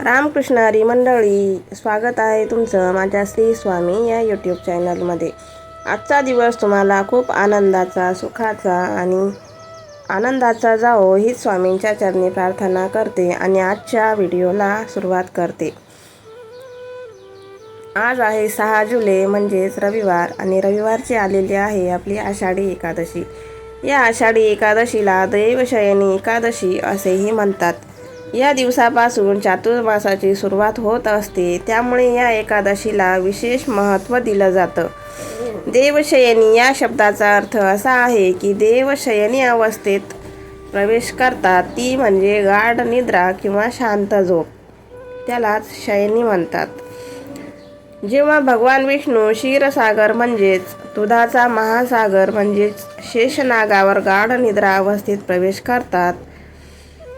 रामकृष्ण हरी मंडळी स्वागत आहे तुमचं माझ्या श्री स्वामी या यूट्यूब चॅनलमध्ये आजचा दिवस तुम्हाला खूप आनंदाचा सुखाचा आणि आनंदाचा जावो ही स्वामींच्या चरणी प्रार्थना करते आणि आजच्या व्हिडिओला सुरुवात करते. आज आहे सहा जुलै म्हणजेच रविवार आणि रविवारची आलेली आहे आपली आषाढी एकादशी. या आषाढी एकादशीला दैवशयनी एकादशी असेही म्हणतात. या दिवसापासून चातुर्मासाची सुरुवात होत असते. त्यामुळे या एकादशीला विशेष महत्त्व दिलं जातं. देवशयनी या शब्दाचा अर्थ असा आहे की देवशयनी अवस्थेत प्रवेश करतात. ती म्हणजे गाढ निद्रा किंवा शांत झोप. त्यालाच शयनी म्हणतात. जेव्हा भगवान विष्णू क्षीरसागर म्हणजेच दुधाचा महासागर म्हणजेच शेषनागावर गाढ निद्रा अवस्थेत प्रवेश करतात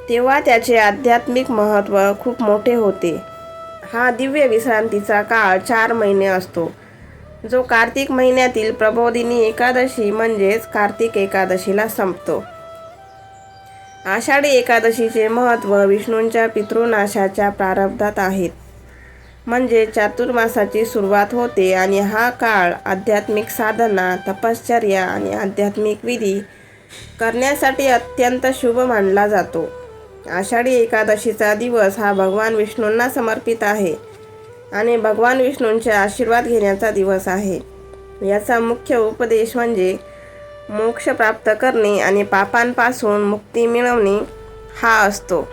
तेव्हा त्याचे आध्यात्मिक महत्त्व खूप मोठे होते. हा दिव्य विश्रांतीचा काळ चार महिने असतो. जो कार्तिक महिन्यातील प्रबोधिनी एकादशी म्हणजेच कार्तिक एकादशीला संपतो. आषाढी एकादशीचे महत्त्व विष्णूंच्या पितृनाशाच्या प्रारब्धात आहेत म्हणजे चातुर्मासाची सुरुवात होते आणि हा काळ आध्यात्मिक साधना तपश्चर्या आणि आध्यात्मिक विधी करण्यासाठी अत्यंत शुभ मानला जातो. आषाढी एकादशीचा दिवस हा भगवान विष्णूंना समर्पित आहे आणि भगवान विष्णूंचे आशीर्वाद घेण्याचा दिवस आहे. याचा मुख्य उपदेश म्हणजे मोक्ष प्राप्त करणे आणि पापांपासून मुक्ती मिळवणे हा असतो.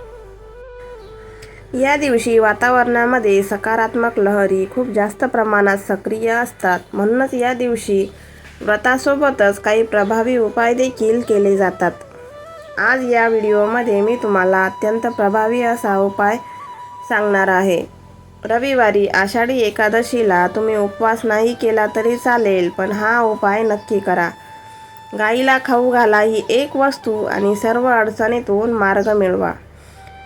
या दिवशी वातावरणामध्ये सकारात्मक लहरी खूप जास्त प्रमाणात सक्रिय असतात. म्हणूनच या दिवशी व्रतासोबतच काही प्रभावी उपाय देखील केले जातात. आज या व्हिडिओमध्ये मी तुम्हाला अत्यंत प्रभावी असा उपाय सांगणार आहे. रविवारी आषाढी एकादशीला तुम्ही उपवास नाही केला तरी चालेल पण हा उपाय नक्की करा. गाईला खाऊ घाला ही एक वस्तू आणि सर्व अडचणीतून मार्ग मिळवा.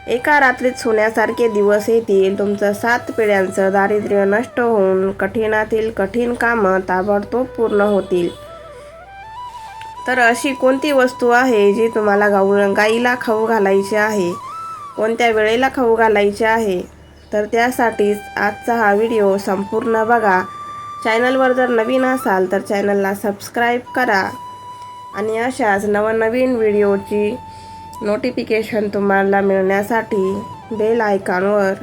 एका रात्रीत सोन्यासारखे दिवस येतील तुमचं सात पिढ्यांचं दारिद्र्य नष्ट होऊन कठीणातील कठीण कामं ताबडतोब पूर्ण होतील. तर अशी कोणती वस्तू आहे जी तुम्हाला गाऊ गाईला खाऊ घालायची आहे? कोणत्या वेळेला खाऊ घालायची आहे? तर त्यासाठीच आजचा हा व्हिडिओ संपूर्ण बघा. चॅनलवर जर नवीन असाल तर चॅनलला सबस्क्राईब करा. आणि अशाच नवनवीन व्हिडिओची नोटिफिकेशन तुम्हाला मिळण्यासाठी बेल आयकॉनवर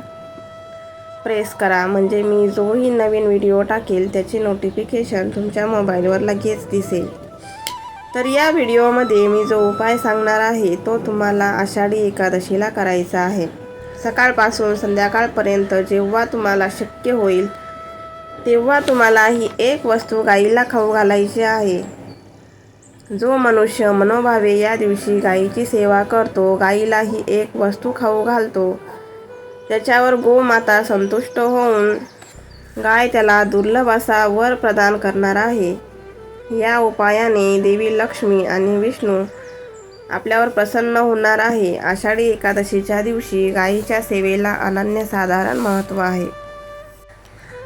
प्रेस करा. म्हणजे मी जोही नवीन व्हिडिओ टाकेल त्याची नोटिफिकेशन तुमच्या मोबाईलवर लगेच दिसेल. तर या व्हिडिओमध्ये मी जो उपाय सांगणार आहे तो तुम्हाला आषाढी एकादशीला करायचा आहे. सकाळपासून संध्याकाळपर्यंत जेव्हा तुम्हाला शक्य होईल तेव्हा तुम्हाला ही एक वस्तू गाईला खाऊ घालायची आहे. जो मनुष्य मनोभावे या दिवशी गाईची सेवा करतो गाईला ही एक वस्तू खाऊ घालतो. त्याच्यावर गोमाता संतुष्ट होऊन गाय त्याला दुर्लभ असा वर प्रदान करणार आहे. या उपायाने देवी लक्ष्मी आणि विष्णू आपल्यावर प्रसन्न होणार आहे. आषाढी एकादशीच्या दिवशी गायीच्या सेवेला अनन्यसाधारण महत्त्व आहे.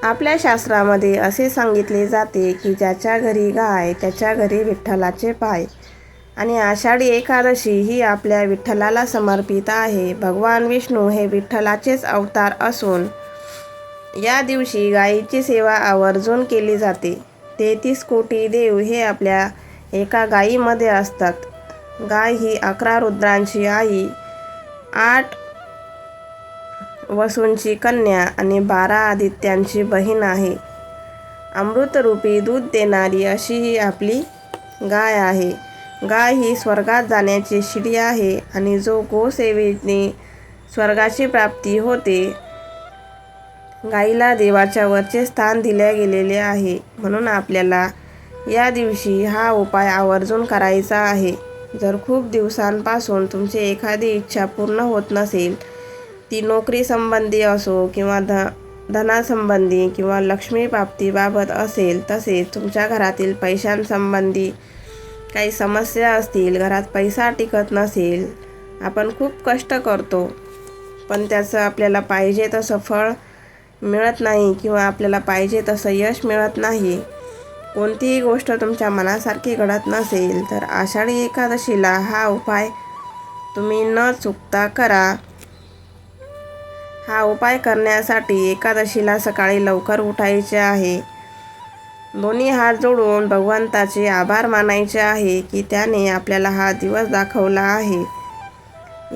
आपल्या शास्त्रामध्ये असे सांगितले जाते की ज्याच्या घरी गाय त्याच्या घरी विठ्ठलाचे पाय. आणि आषाढी एकादशी ही आपल्या विठ्ठलाला समर्पित आहे. भगवान विष्णू हे विठ्ठलाचेच अवतार असून या दिवशी गायीची सेवा आवर्जून केली जाते. तेहतीस कोटी देव हे आपल्या एका गायीमध्ये असतात. गाय ही अकरा रुद्रांची आई आठ वसूंची कन्या आणि बारा आदित्यांची बहीण आहे. अमृतरूपी दूध देणारी अशी ही आपली गाय आहे. गाय ही स्वर्गात जाण्याची शिडी आहे आणि जो गोसेवेने स्वर्गाची प्राप्ती होते गाईला देवाच्या वरचे स्थान दिले गेलेले आहे. म्हणून आपल्याला या दिवशी हा उपाय आवर्जून करायचा आहे. जर खूप दिवसांपासून तुमची एखादी इच्छा पूर्ण होत नसेल ती नोकरी संबंधी असो किंवा ध धनासंबंधी किंवा लक्ष्मी प्राप्तीबाबत असेल तसेच तुमच्या घरातील पैशांसंबंधी काही समस्या असतील घरात पैसा टिकत नसेल आपण खूप कष्ट करतो. पण त्याचं आपल्याला पाहिजे तसं फळ मिळत नाही किंवा आपल्याला पाहिजे तसं यश मिळत नाही. कोणतीही गोष्ट तुमच्या मनासारखी घडत नसेल तर आषाढी एकादशीला हा उपाय तुम्ही न चुकता करा. हा उपाय करण्यासाठी एकादशीला सकाळी लवकर उठायचे आहे. दोन्ही हात जोडून भगवंताचे आभार मानायचे आहे की त्याने आपल्याला हा दिवस दाखवला आहे.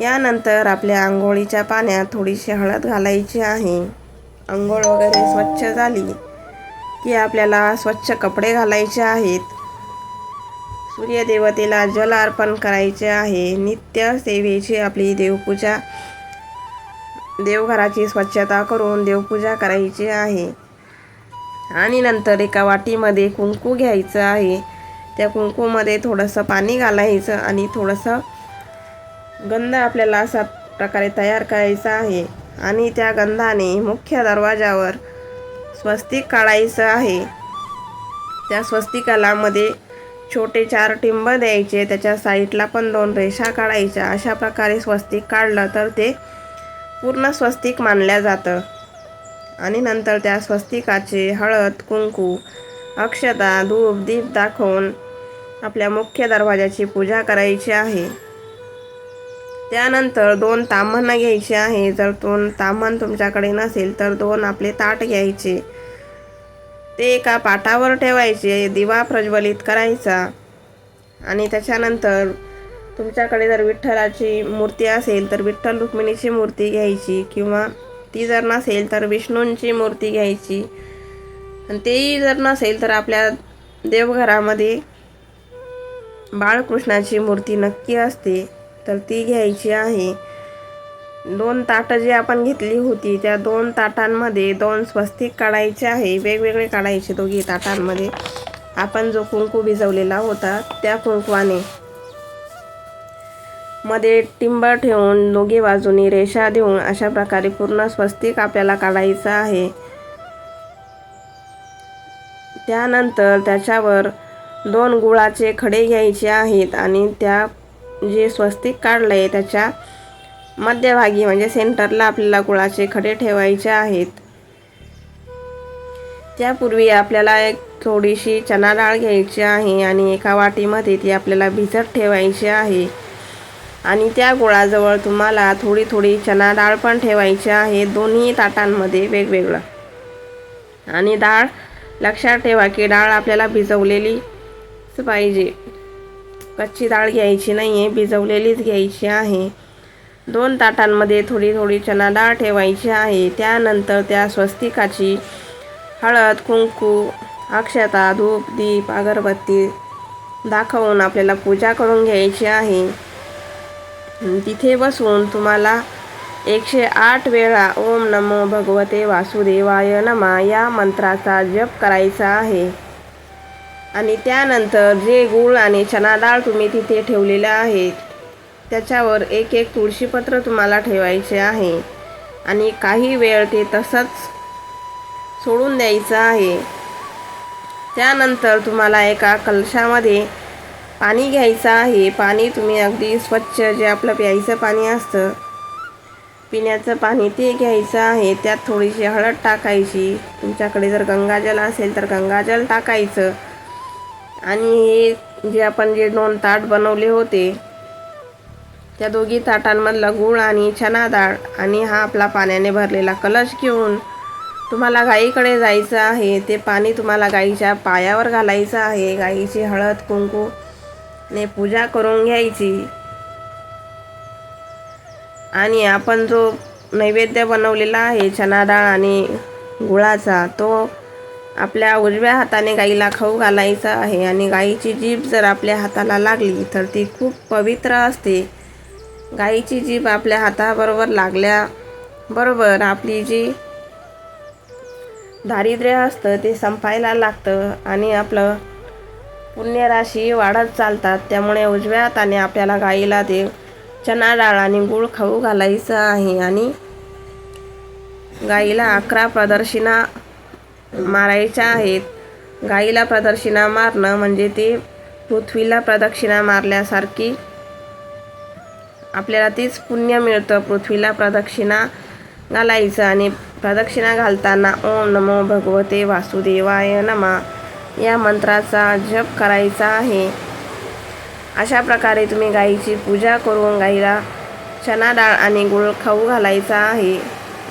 यानंतर आपल्या आंघोळीच्या पाण्यात थोडीशी हळद घालायची आहे. आंघोळ वगैरे स्वच्छ झाली की आपल्याला स्वच्छ कपडे घालायचे आहेत. सूर्यदेवतेला जल अर्पण करायचे आहे. नित्य सेवेची आपली देवपूजा देवघराची स्वच्छता करून देवपूजा करायची आहे. आणि नंतर एका वाटीमध्ये कुंकू घ्यायचं आहे. त्या कुंकूमध्ये थोडंसं पाणी घालायचं आणि थोडंसं गंध आपल्याला असा प्रकारे तयार करायचा आहे. आणि त्या गंधाने मुख्य दरवाजावर स्वस्तिक काढायचं आहे. त्या स्वस्तिकालामध्ये छोटे चार टिंब द्यायचे त्याच्या साईडला पण दोन रेषा काढायच्या. अशा प्रकारे स्वस्तिक काढलं तर ते पूर्ण स्वस्तिक मानलं जातं. आणि नंतर त्या स्वस्तिकाचे हळद कुंकू अक्षता धूप दीप दाखवून आपल्या मुख्य दरवाजाची पूजा करायची आहे. त्यानंतर दोन ताम्हण घ्यायचे आहे. जर दोन तांबण तुमच्याकडे नसेल तर दोन आपले ताट घ्यायचे. ते एका पाटावर ठेवायचे. दिवा प्रज्वलित करायचा. आणि त्याच्यानंतर तुमच्याकडे जर विठ्ठलाची मूर्ती असेल तर विठ्ठल रुक्मिणीची मूर्ती घ्यायची. किंवा ती जर नसेल तर विष्णूंची मूर्ती घ्यायची. आणि तेही जर नसेल तर आपल्या देवघरामध्ये बाळकृष्णाची मूर्ती नक्की असते. तर ती घ्यायची आहे. दोन ताटं जी आपण घेतली होती त्या दोन ताटांमध्ये दोन स्वस्तिक काढायचे आहे. वेगवेगळे काढायचे दोघी ताटांमध्ये. आपण जो कुंकू भिजवलेला होता त्या कुंकवाने मध्ये टिंबर ठेवून दोघी बाजूनी रेषा देऊन अशा प्रकारे पूर्ण स्वस्तिक आपल्याला काढायचं आहे. त्यानंतर त्याच्यावर दोन गुळाचे खडे घ्यायचे आहेत आणि त्या जे स्वस्तिक काढलं आहे त्याच्या मध्यभागी म्हणजे सेंटरला आपल्याला गुळाचे खडे ठेवायचे आहेत. त्यापूर्वी आपल्याला एक थोडीशी चना डाळ घ्यायची आहे आणि एका वाटीमध्ये ती आपल्याला भिजत ठेवायची आहे. आणि त्या गुळाजवळ तुम्हाला थोडी थोडी चना डाळ पण ठेवायची आहे दोन्ही ताटांमध्ये वेगवेगळं. आणि डाळ लक्षात ठेवा की डाळ आपल्याला भिजवलेलीच पाहिजे. कच्ची डाळ घ्यायची नाही आहे भिजवलेलीच घ्यायची आहे. दोन ताटांमध्ये थोडी थोडी चना डाळ ठेवायची आहे. त्यानंतर त्या स्वस्तिकाची हळद कुंकू अक्षता धूप दीप अगरबत्ती दाखवून आपल्याला पूजा करून घ्यायची आहे. तिथे बसून तुम्हाला एकशे आठ वेळा ओम नमो भगवते वासुदेवाय नमा या मंत्राचा जप करायचा आहे. आणि त्यानंतर जे गूळ आणि चना डाळ तुम्ही तिथे ठेवलेलं आहेत त्याच्यावर एक एक तुळशीपत्र तुम्हाला ठेवायचे आहे. आणि काही वेळ ते तसंच सोडून द्यायचं आहे. त्यानंतर तुम्हाला एका कलशामध्ये पाणी घ्यायचं आहे. पाणी तुम्ही अगदी स्वच्छ जे आपलं प्यायचं पाणी असतं पिण्याचं पाणी ते घ्यायचं आहे. त्यात थोडीशी हळद टाकायची. तुमच्याकडे जर गंगाजल असेल तर गंगाजल टाकायचं. आणि हे जे आपण जे दोन ताट बनवले होते त्या दोघी ताटांमधला गूळ आणि चना डाळ आणि हा आपला पाण्याने भरलेला कलश घेऊन तुम्हाला गाईकडे जायचं आहे. ते पाणी तुम्हाला गाईच्या पायावर घालायचं आहे. गाईची हळद कुंकू ने पूजा करून घ्यायची. आणि आपण जो नैवेद्य बनवलेला आहे चना डाळ आणि गुळाचा तो आपल्या उजव्या हाताने गाईला खाऊ घालायचा आहे आणि गाईची जीभ जर आपल्या हाताला लागली तर ती खूप पवित्र असते. गाईची जीभ आपल्या हाताबरोबर लागल्याबरोबर आपली जी दारिद्र्य असतं ते संपायला लागतं आणि आपलं पुण्यराशी वाढत चालतात. त्यामुळे उजव्या हाताने आपल्याला गाईला ते चना डाळ आणि गूळ खाऊ घालायचं आहे आणि गाईला अकरा प्रदर्शिना मारायच्या आहेत. गाईला प्रदक्षिणा मारणं म्हणजे ते पृथ्वीला प्रदक्षिणा मारल्यासारखी आपल्याला तेच पुण्य मिळतं पृथ्वीला प्रदक्षिणा घालायचं आणि प्रदक्षिणा घालताना ओम नमो भगवते वासुदेवाय नमा. या मंत्राचा जप करायचा आहे. अशा प्रकारे तुम्ही गाईची पूजा करून गाईला चना डाळ आणि गुळ खाऊ घालायचा आहे.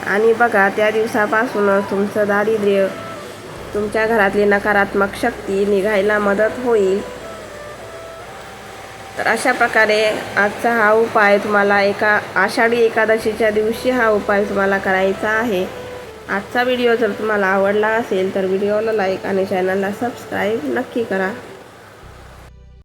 आणि बघा त्या दिवसापासूनच तुमचं दारिद्र्य तुमच्या घरातली नकारात्मक शक्ती निघायला मदत होईल. तर अशा प्रकारे आजचा हा उपाय तुम्हाला एका आषाढी एकादशीच्या दिवशी हा उपाय तुम्हाला करायचा आहे. आजचा व्हिडिओ जर तुम्हाला आवडला असेल तर व्हिडिओला लाईक आणि चॅनलला सबस्क्राईब नक्की करा.